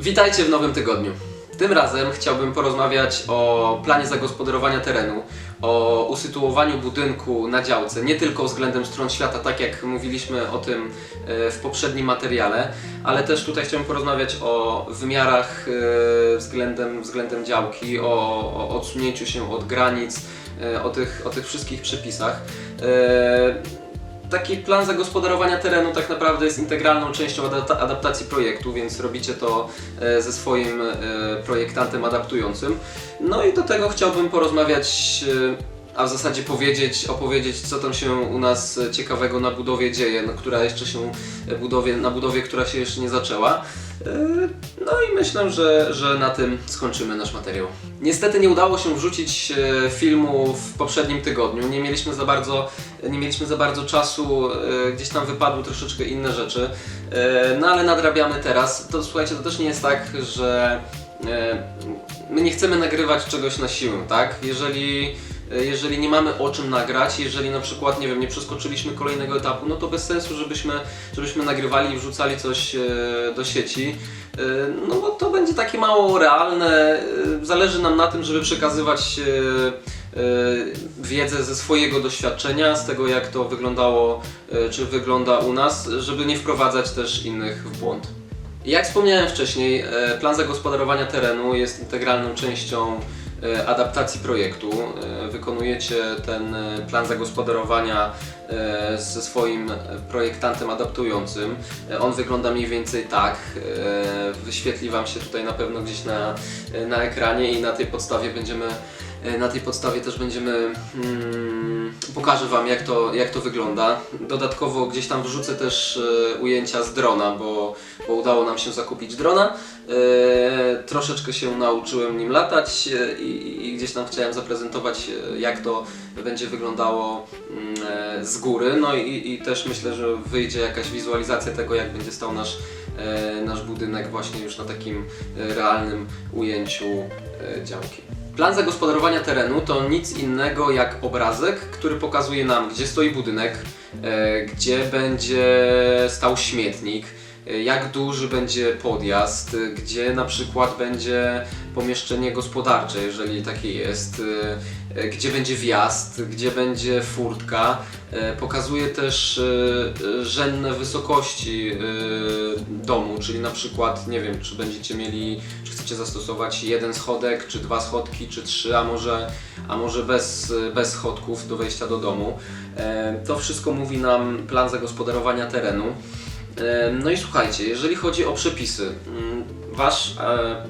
Witajcie w nowym tygodniu. Tym razem chciałbym porozmawiać o planie zagospodarowania terenu, o usytuowaniu budynku na działce, nie tylko względem stron świata, tak jak mówiliśmy o tym e, w poprzednim materiale, ale też tutaj chciałbym porozmawiać o wymiarach e, względem, względem działki, o, o odsunięciu się od granic, e, o tych, o tych wszystkich przepisach. Taki plan zagospodarowania terenu tak naprawdę jest integralną częścią adapta- adaptacji projektu, więc robicie to e, ze swoim e, projektantem adaptującym. No i do tego chciałbym porozmawiać, e, a w zasadzie powiedzieć, opowiedzieć, co tam się u nas ciekawego na budowie dzieje, no, która jeszcze się e, budowie, na budowie, która się jeszcze nie zaczęła. E, No i myślę, że, że na tym skończymy nasz materiał. Niestety nie udało się wrzucić e, filmu w poprzednim tygodniu. Nie mieliśmy za bardzo, nie mieliśmy za bardzo czasu, gdzieś tam wypadły troszeczkę inne rzeczy. No ale nadrabiamy teraz. To słuchajcie, to też nie jest tak, że my nie chcemy nagrywać czegoś na siłę, tak? Jeżeli jeżeli nie mamy o czym nagrać, jeżeli na przykład, nie wiem, nie przeskoczyliśmy kolejnego etapu, no to bez sensu, żebyśmy, żebyśmy nagrywali i wrzucali coś e, do sieci, e, no bo to będzie takie mało realne. E, Zależy nam na tym, żeby przekazywać e, e, wiedzę ze swojego doświadczenia, z tego jak to wyglądało, e, czy wygląda u nas, żeby nie wprowadzać też innych w błąd. Jak wspomniałem wcześniej, e, plan zagospodarowania terenu jest integralną częścią e, adaptacji projektu. E, Wykonujecie ten e, plan zagospodarowania e, ze swoim projektantem adaptującym. E, On wygląda mniej więcej tak. e, Wyświetli Wam się tutaj na pewno gdzieś na, na ekranie i na tej podstawie będziemy E, Na tej podstawie też będziemy, mm, pokażę Wam jak to, jak to wygląda. Dodatkowo gdzieś tam wrzucę też e, ujęcia z drona, bo, bo udało nam się zakupić drona. E, troszeczkę się nauczyłem nim latać e, i, i gdzieś tam chciałem zaprezentować jak to będzie wyglądało mm, z góry. No i, i też myślę, że wyjdzie jakaś wizualizacja tego jak będzie stał nasz, nasz budynek właśnie już na takim realnym ujęciu działki. Plan zagospodarowania terenu to nic innego jak obrazek, który pokazuje nam, gdzie stoi budynek, e, gdzie będzie stał śmietnik, jak duży będzie podjazd, e, gdzie na przykład będzie pomieszczenie gospodarcze, jeżeli takie jest, e, e, gdzie będzie wjazd, gdzie będzie furtka. E, Pokazuje też e, e, rzędne wysokości e, domu, czyli na przykład, nie wiem, czy będziecie mieli, czy chcecie zastosować jeden schodek, czy dwa schodki, czy trzy, a może, a może bez, bez schodków do wejścia do domu. E, To wszystko mówi nam plan zagospodarowania terenu. No i słuchajcie, jeżeli chodzi o przepisy, mm, wasz, e,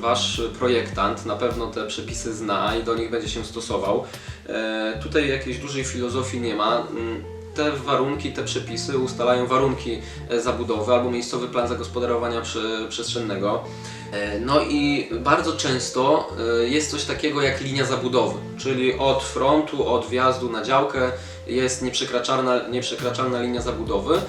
wasz projektant na pewno te przepisy zna i do nich będzie się stosował. E, Tutaj jakiejś dużej filozofii nie ma. Te warunki, te przepisy ustalają warunki e, zabudowy albo miejscowy plan zagospodarowania prze- przestrzennego. E, No i bardzo często e, jest coś takiego jak linia zabudowy, czyli od frontu, od wjazdu na działkę jest nieprzekraczalna, nieprzekraczalna linia zabudowy,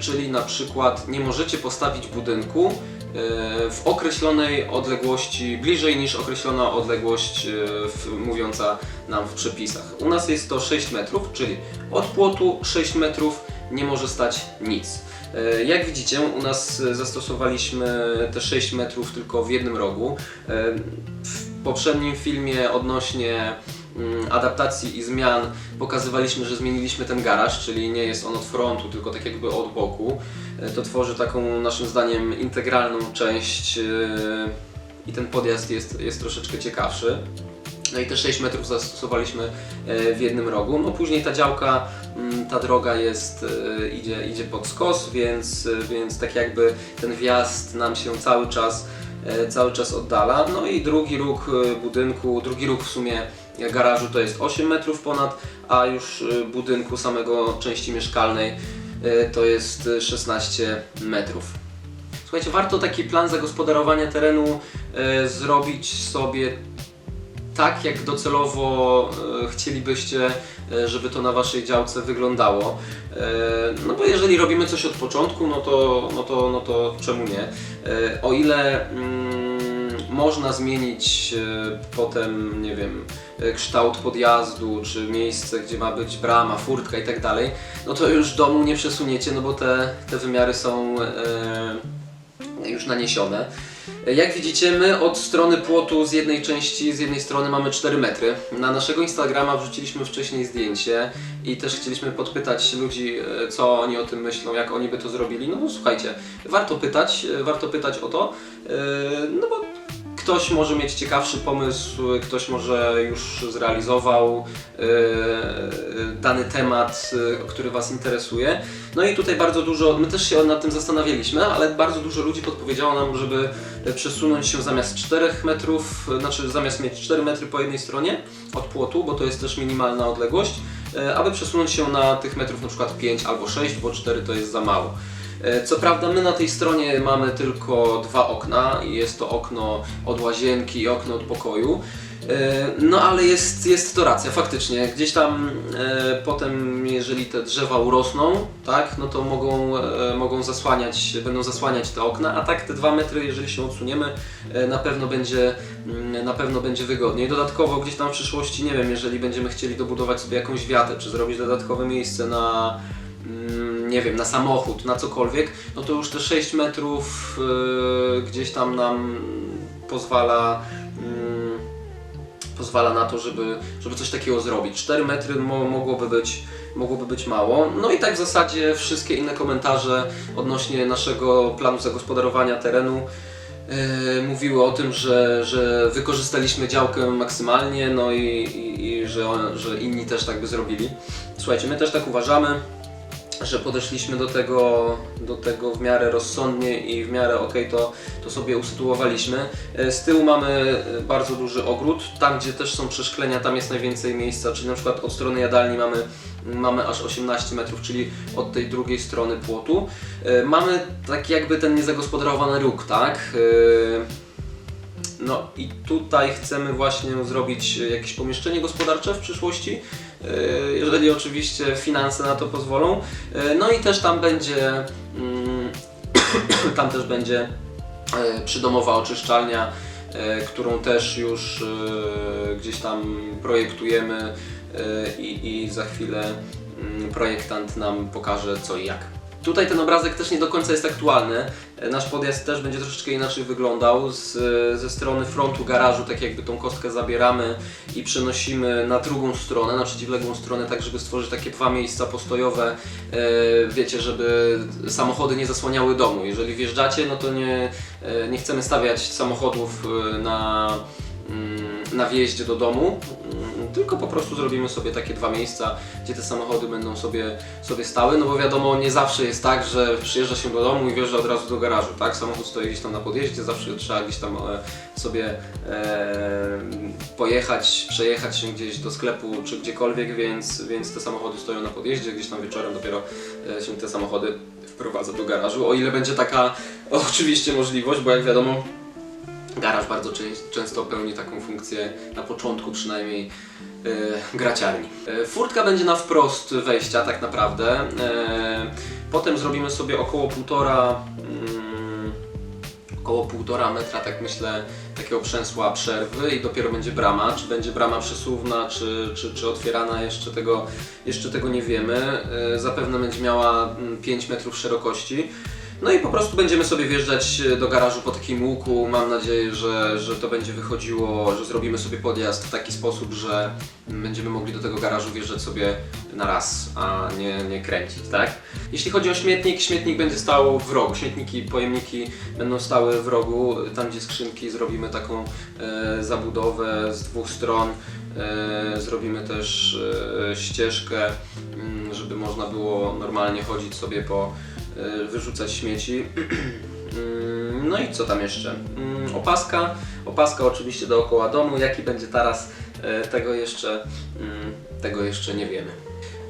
czyli na przykład nie możecie postawić budynku w określonej odległości, bliżej niż określona odległość e, mówiąca nam w przepisach. U nas jest to 6 metrów, czyli od płotu 6 metrów nie może stać nic. E, Jak widzicie, u nas e, zastosowaliśmy te 6 metrów tylko w jednym rogu. E, W poprzednim filmie odnośnie adaptacji i zmian pokazywaliśmy, że zmieniliśmy ten garaż, czyli nie jest on od frontu, tylko tak jakby od boku. E, To tworzy taką naszym zdaniem integralną część e, i ten podjazd jest, jest troszeczkę ciekawszy. No i te 6 metrów zastosowaliśmy w jednym rogu. No później ta działka, mm, ta droga jest, idzie, idzie pod skos, więc, więc tak jakby ten wjazd nam się cały czas, cały czas oddala. No i drugi róg budynku, drugi róg w sumie garażu to jest 8 metrów ponad, a już e, budynku samego części mieszkalnej e, to jest e, 16 metrów. Słuchajcie, warto taki plan zagospodarowania terenu zrobić sobie tak, jak docelowo chcielibyście, żeby to na waszej działce wyglądało. No bo jeżeli robimy coś od początku, no to, no to, no to czemu nie? O ile mm, można zmienić e, potem, nie wiem, e, kształt podjazdu, czy miejsce, gdzie ma być brama, furtka i tak dalej, no to już domu nie przesuniecie, no bo te, te wymiary są e, już naniesione. Jak widzicie, my od strony płotu z jednej części, z jednej strony mamy 4 metry. Na naszego Instagrama wrzuciliśmy wcześniej zdjęcie i też chcieliśmy podpytać ludzi, co oni o tym myślą, jak oni by to zrobili. No, no słuchajcie, warto pytać, warto pytać o to, no bo ktoś może mieć ciekawszy pomysł, ktoś może już zrealizował e, dany temat, e, który Was interesuje. No i tutaj bardzo dużo, my też się nad tym zastanawialiśmy, ale bardzo dużo ludzi podpowiedziało nam, żeby przesunąć się zamiast 4 metrów, znaczy zamiast mieć 4 metry po jednej stronie od płotu, bo to jest też minimalna odległość, aby przesunąć się na tych metrów na przykład 5 albo 6, bo 4 to jest za mało. E, Co prawda my na tej stronie mamy tylko dwa okna i jest to okno od łazienki i okno od pokoju. E, No ale jest, jest to racja, faktycznie. Gdzieś tam e, potem, jeżeli te drzewa urosną, tak, no to mogą, e, mogą zasłaniać, będą zasłaniać te okna, a tak te dwa metry, jeżeli się odsuniemy, e, na pewno będzie, mm, na pewno będzie wygodniej. Dodatkowo gdzieś tam w przyszłości, nie wiem, jeżeli będziemy chcieli dobudować sobie jakąś wiatę, czy zrobić dodatkowe miejsce na mm, nie wiem, na samochód, na cokolwiek, no to już te 6 metrów y, gdzieś tam nam pozwala mm, pozwala na to, żeby, żeby coś takiego zrobić. 4 metry mo, mogłoby, być, mogłoby być mało. No i tak w zasadzie wszystkie inne komentarze odnośnie naszego planu zagospodarowania terenu yy, mówiły o tym, że, że wykorzystaliśmy działkę maksymalnie, no i, i, i że, że inni też tak by zrobili. Słuchajcie, my też tak uważamy że podeszliśmy do tego, do tego w miarę rozsądnie i w miarę ok, to, to sobie usytuowaliśmy. E, Z tyłu mamy e, bardzo duży ogród, tam gdzie też są przeszklenia, tam jest najwięcej miejsca, czyli na przykład od strony jadalni mamy, mamy aż 18 metrów, czyli od tej drugiej strony płotu. E, Mamy taki jakby ten niezagospodarowany róg, tak? No i tutaj chcemy właśnie zrobić jakieś pomieszczenie gospodarcze w przyszłości, jeżeli oczywiście finanse na to pozwolą. E, No i też tam będzie, mm, tam też będzie e, przydomowa oczyszczalnia, e, którą też już e, gdzieś tam projektujemy e, i, i za chwilę mm, projektant nam pokaże co i jak. Tutaj ten obrazek też nie do końca jest aktualny. E, Nasz podjazd też będzie troszeczkę inaczej wyglądał. Z, ze strony frontu garażu, tak jakby tą kostkę zabieramy i przenosimy na drugą stronę, na przeciwległą stronę, tak żeby stworzyć takie dwa miejsca postojowe. E, wiecie, żeby samochody nie zasłaniały domu. Jeżeli wjeżdżacie, no to nie, e, nie chcemy stawiać samochodów e, na na wjeździe do domu, mm, tylko po prostu zrobimy sobie takie dwa miejsca, gdzie te samochody będą sobie, sobie stały, no bo wiadomo, nie zawsze jest tak, że przyjeżdża się do domu i wjeżdża od razu do garażu, tak? Samochód stoi gdzieś tam na podjeździe, zawsze trzeba gdzieś tam e, sobie e, pojechać, przejechać się gdzieś do sklepu czy gdziekolwiek, więc, więc te samochody stoją na podjeździe, gdzieś tam wieczorem dopiero e, się te samochody wprowadza do garażu, o ile będzie taka oczywiście możliwość, bo jak wiadomo, Garaż bardzo czę- często pełni taką funkcję, na początku przynajmniej, e, graciarni. E, furtka będzie na wprost wejścia tak naprawdę. E, potem zrobimy sobie około półtora, mm, około półtora metra, tak myślę, takiego przęsła przerwy i dopiero będzie brama. Czy będzie brama przesuwna, czy, czy, czy otwierana, jeszcze tego, jeszcze tego nie wiemy. Zapewne będzie miała mm, 5 metrów szerokości. No i po prostu będziemy sobie wjeżdżać do garażu po takim łuku. Mam nadzieję, że, że to będzie wychodziło, że zrobimy sobie podjazd w taki sposób, że będziemy mogli do tego garażu wjeżdżać sobie na raz, a nie, nie kręcić, tak? Jeśli chodzi o śmietnik, śmietnik będzie stał w rogu. Śmietniki, pojemniki będą stały w rogu. Tam gdzie skrzynki zrobimy taką e, zabudowę z dwóch stron. E, zrobimy też e, ścieżkę, mm, żeby można było normalnie chodzić sobie po, e, wyrzucać śmieci. Mm, No i co tam jeszcze? Mm, Opaska, opaska oczywiście dookoła domu. Jaki będzie taras, e, tego jeszcze, mm, tego jeszcze nie wiemy.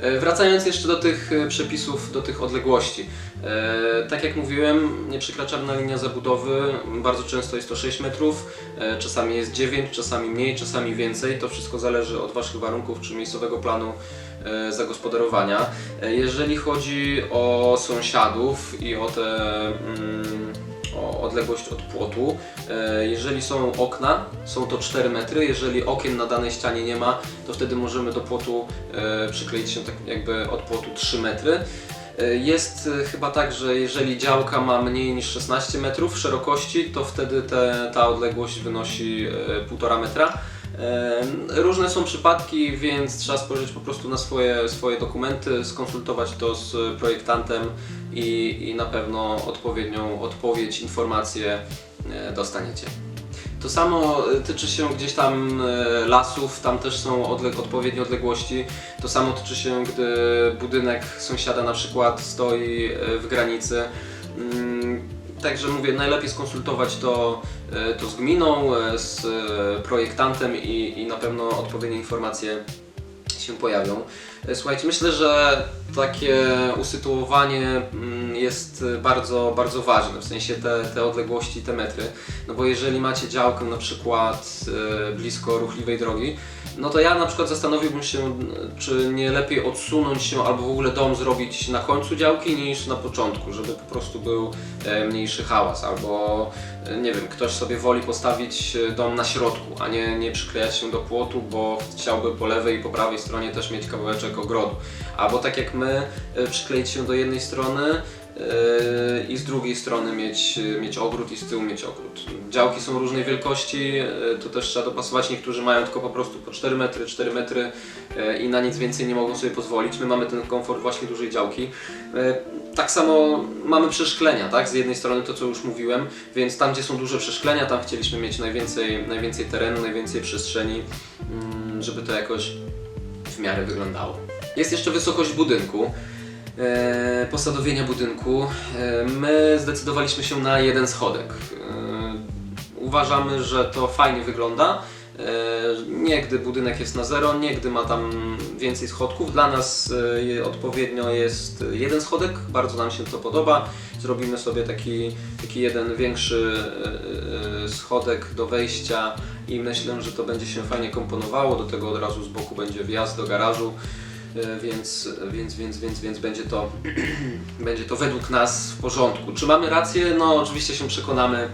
E, Wracając jeszcze do tych e, przepisów, do tych odległości. E, tak jak mówiłem, nieprzekraczalna linia zabudowy, bardzo często jest to 6 metrów, czasami jest 9, czasami mniej, czasami więcej. To wszystko zależy od Waszych warunków czy miejscowego planu zagospodarowania. Jeżeli chodzi o sąsiadów i o te mm, o odległość od płotu. E, Jeżeli są okna, są to 4 metry. Jeżeli okien na danej ścianie nie ma, to wtedy możemy do płotu e, przykleić się tak jakby od płotu 3 metry. E, Jest chyba tak, że jeżeli działka ma mniej niż 16 metrów szerokości, to wtedy te, ta odległość wynosi e, 1,5 metra. Różne są przypadki, więc trzeba spojrzeć po prostu na swoje, swoje dokumenty, skonsultować to z projektantem i, i na pewno odpowiednią odpowiedź, informację e, dostaniecie. To samo e, tyczy się gdzieś tam e, lasów, tam też są odle- odpowiednie odległości. To samo tyczy się, gdy budynek sąsiada na przykład stoi w granicy. Także mówię, najlepiej skonsultować to, e, to z gminą, e, z e, projektantem i, i na pewno odpowiednie informacje się pojawią. Słuchajcie, myślę, że takie usytuowanie mm, jest bardzo, bardzo ważne, w sensie te, te odległości, te metry. No bo jeżeli macie działkę na przykład blisko ruchliwej drogi, no to ja na przykład zastanowiłbym się, czy nie lepiej odsunąć się albo w ogóle dom zrobić na końcu działki niż na początku, żeby po prostu był e, mniejszy hałas, albo e, nie wiem, ktoś sobie woli postawić e, dom na środku, a nie, nie przyklejać się do płotu, bo chciałby po lewej i po prawej stronie też mieć kawałeczek ogrodu. Albo tak jak my, przykleić się do jednej strony i z drugiej strony mieć, mieć ogród i z tyłu mieć ogród. Działki są różnej wielkości, e, to też trzeba dopasować. Niektórzy mają tylko po prostu po 4 metry, 4 metry e, i na nic więcej nie mogą sobie pozwolić. My mamy ten komfort właśnie dużej działki. Tak samo mamy przeszklenia, tak? Z jednej strony to, co już mówiłem, więc tam, gdzie są duże przeszklenia, tam chcieliśmy mieć najwięcej, najwięcej terenu, najwięcej przestrzeni, mm, żeby to jakoś w miarę wyglądało. Jest jeszcze wysokość budynku, posadowienia budynku. E, my zdecydowaliśmy się na jeden schodek. E, uważamy, że to fajnie wygląda. E, Nie gdy budynek jest na zero, nie gdy ma tam więcej schodków. Dla nas e, odpowiednio jest jeden schodek, bardzo nam się to podoba. Zrobimy sobie taki, taki jeden większy e, e, schodek do wejścia i myślę, że to będzie się fajnie komponowało. Do tego od razu z boku będzie wjazd do garażu. E, Więc, więc, więc, więc, więc będzie, to, będzie to według nas w porządku. Czy mamy rację? No oczywiście się przekonamy,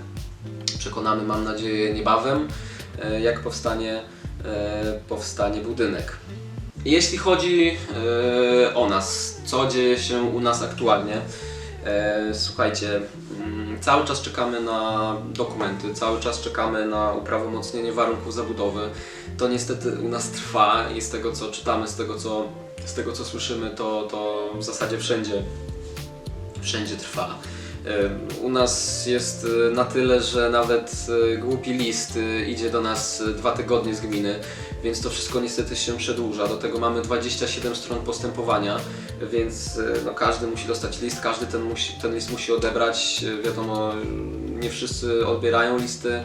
przekonamy mam nadzieję niebawem, e, jak powstanie, e, powstanie budynek. Jeśli chodzi e, o nas, co dzieje się u nas aktualnie, e, słuchajcie, mm, cały czas czekamy na dokumenty, cały czas czekamy na uprawomocnienie warunków zabudowy. To niestety u nas trwa i z tego co czytamy, z tego co, z tego, co słyszymy, to, to w zasadzie wszędzie, wszędzie trwa. U nas jest y, na tyle, że nawet y, głupi list y, idzie do nas dwa tygodnie z gminy, więc to wszystko niestety się przedłuża. Do tego mamy 27 stron postępowania, więc no, każdy musi dostać list, każdy ten, musi, ten list musi odebrać. Wiadomo, nie wszyscy odbierają listy,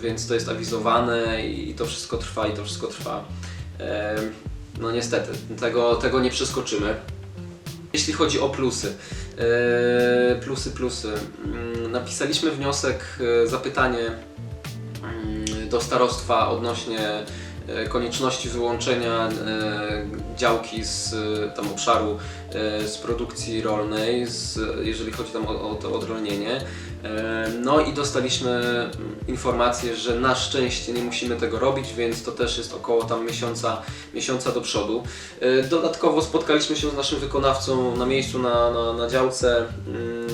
więc to jest awizowane i to wszystko trwa i to wszystko trwa. No niestety, tego, tego nie przeskoczymy. Jeśli chodzi o plusy, e, plusy, plusy. Mm, Napisaliśmy wniosek, e, zapytanie mm, do starostwa odnośnie e, konieczności wyłączenia e, działki z tam obszaru z produkcji rolnej, z, jeżeli chodzi tam o, o to odrolnienie. E, No i dostaliśmy informację, że na szczęście nie musimy tego robić, więc to też jest około tam miesiąca, miesiąca do przodu. E, Dodatkowo spotkaliśmy się z naszym wykonawcą na miejscu na, na, na działce.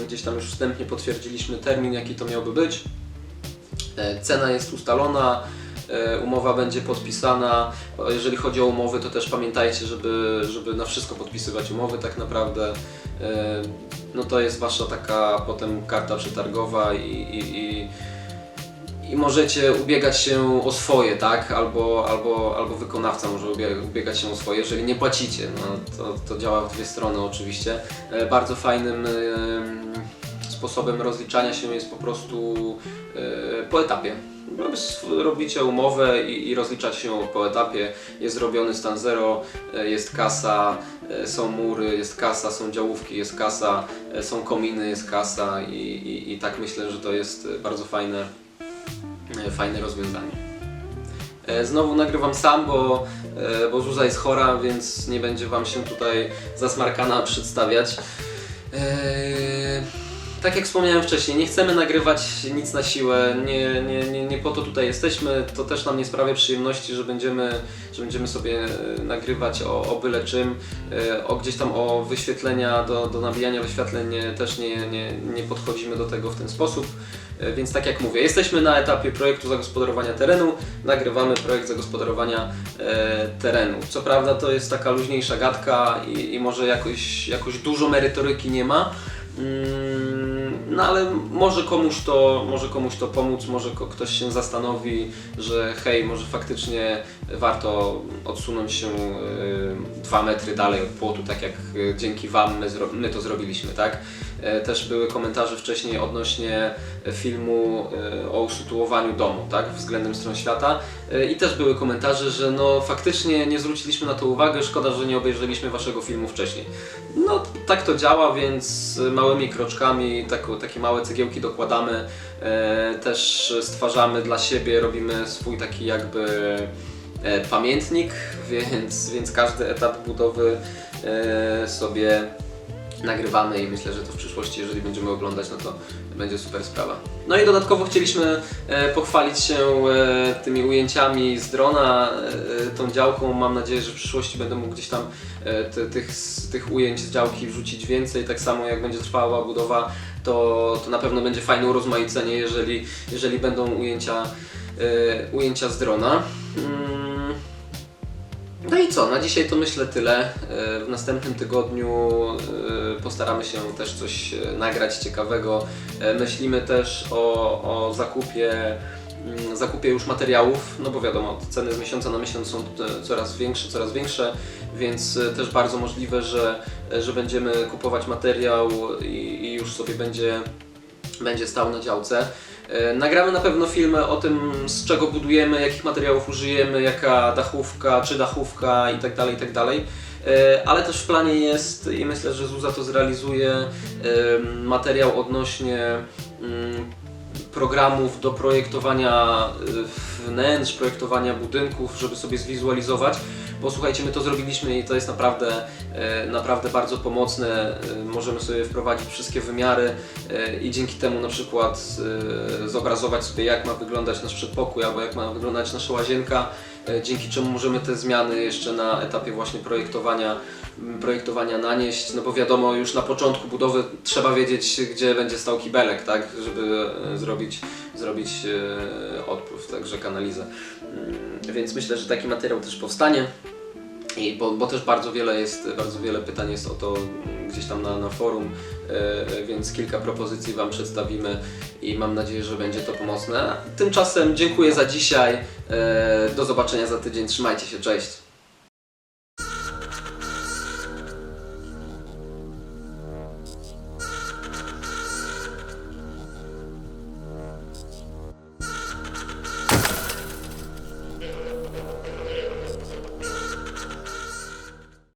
Gdzieś tam już wstępnie potwierdziliśmy termin, jaki to miałby być. E, Cena jest ustalona, e, umowa będzie podpisana. Jeżeli chodzi o umowy, to też pamiętajcie, żeby, żeby na wszystko podpisywać umowy tak naprawdę. No to jest wasza taka potem karta przetargowa i, i, i, i możecie ubiegać się o swoje, tak? Albo, albo, albo wykonawca może ubie- ubiegać się o swoje, jeżeli nie płacicie. No, to, to działa w dwie strony oczywiście. E, Bardzo fajnym sposobem rozliczania się jest po prostu e, po etapie. Rob- Robicie umowę i, i rozliczacie się po etapie. Jest zrobiony stan zero, e, jest kasa, e, są mury, jest kasa, są działówki, jest kasa, są kominy, jest kasa i, i, i tak myślę, że to jest bardzo fajne, fajne rozwiązanie. Znowu nagrywam sam, bo, bo Zuza jest chora, więc nie będzie Wam się tutaj zasmarkana przedstawiać. Tak jak wspomniałem wcześniej, nie chcemy nagrywać nic na siłę, nie, nie, nie, nie po to tutaj jesteśmy, to też nam nie sprawia przyjemności, że będziemy, że będziemy sobie e, nagrywać o, o byle czym, e, o gdzieś tam o wyświetlenia, do, do nabijania wyświetleń też nie, nie, nie podchodzimy do tego w ten sposób. E, Więc tak jak mówię, jesteśmy na etapie projektu zagospodarowania terenu, nagrywamy projekt zagospodarowania e, terenu. Co prawda to jest taka luźniejsza gadka i, i może jakoś, jakoś dużo merytoryki nie ma, Mm, No ale może komuś to, może komuś to pomóc, może ktoś się zastanowi, że hej, może faktycznie warto odsunąć się y, dwa metry dalej od płotu, tak jak y, dzięki Wam my, zro- my to zrobiliśmy, tak? E, Też były komentarze wcześniej odnośnie filmu y, o usytuowaniu domu, tak? Względem stron świata. Y, I też były komentarze, że no faktycznie nie zwróciliśmy na to uwagę, szkoda, że nie obejrzeliśmy Waszego filmu wcześniej. No tak to działa, więc małymi kroczkami tak, takie małe cegiełki dokładamy. E, też stwarzamy dla siebie, robimy swój taki jakby e, pamiętnik, więc, więc każdy etap budowy e, sobie nagrywamy i myślę, że to w przyszłości, jeżeli będziemy oglądać, no to będzie super sprawa. No i dodatkowo chcieliśmy e, pochwalić się e, tymi ujęciami z drona, e, tą działką. Mam nadzieję, że w przyszłości będę mógł gdzieś tam ty, tych, tych ujęć z działki wrzucić więcej. Tak samo jak będzie trwała budowa, to, to na pewno będzie fajne urozmaicenie, jeżeli, jeżeli będą ujęcia, ujęcia z drona. No i co, na dzisiaj to myślę tyle. E, W następnym tygodniu e, postaramy się też coś e, nagrać ciekawego. Myślimy też o, o zakupie, mm, zakupie już materiałów, no bo wiadomo, ceny z miesiąca na miesiąc są coraz większe, coraz większe, więc też bardzo możliwe, że, że będziemy kupować materiał i, i już sobie będzie, będzie stał na działce. E, Nagramy na pewno filmy o tym, z czego budujemy, jakich materiałów użyjemy, jaka dachówka, czy dachówka itd., itd. E, Ale też w planie jest, i myślę, że Zuza to zrealizuje, em, materiał odnośnie mm, programów do projektowania wnętrz, projektowania budynków, żeby sobie zwizualizować. Bo słuchajcie, my to zrobiliśmy i to jest naprawdę, e, naprawdę bardzo pomocne. E, Możemy sobie wprowadzić wszystkie wymiary e, i dzięki temu na przykład zobrazować sobie jak ma wyglądać nasz przedpokój albo jak ma wyglądać nasza łazienka, dzięki czemu możemy te zmiany jeszcze na etapie właśnie projektowania, projektowania nanieść, no bo wiadomo już na początku budowy trzeba wiedzieć gdzie będzie stał kibelek, tak, żeby zrobić, zrobić odpływ, także kanalizę. Więc myślę, że taki materiał też powstanie. I bo, bo też bardzo wiele jest, bardzo wiele pytań jest o to gdzieś tam na, na forum, e, więc kilka propozycji Wam przedstawimy i mam nadzieję, że będzie to pomocne. Tymczasem dziękuję za dzisiaj. E, do zobaczenia za tydzień. Trzymajcie się, cześć.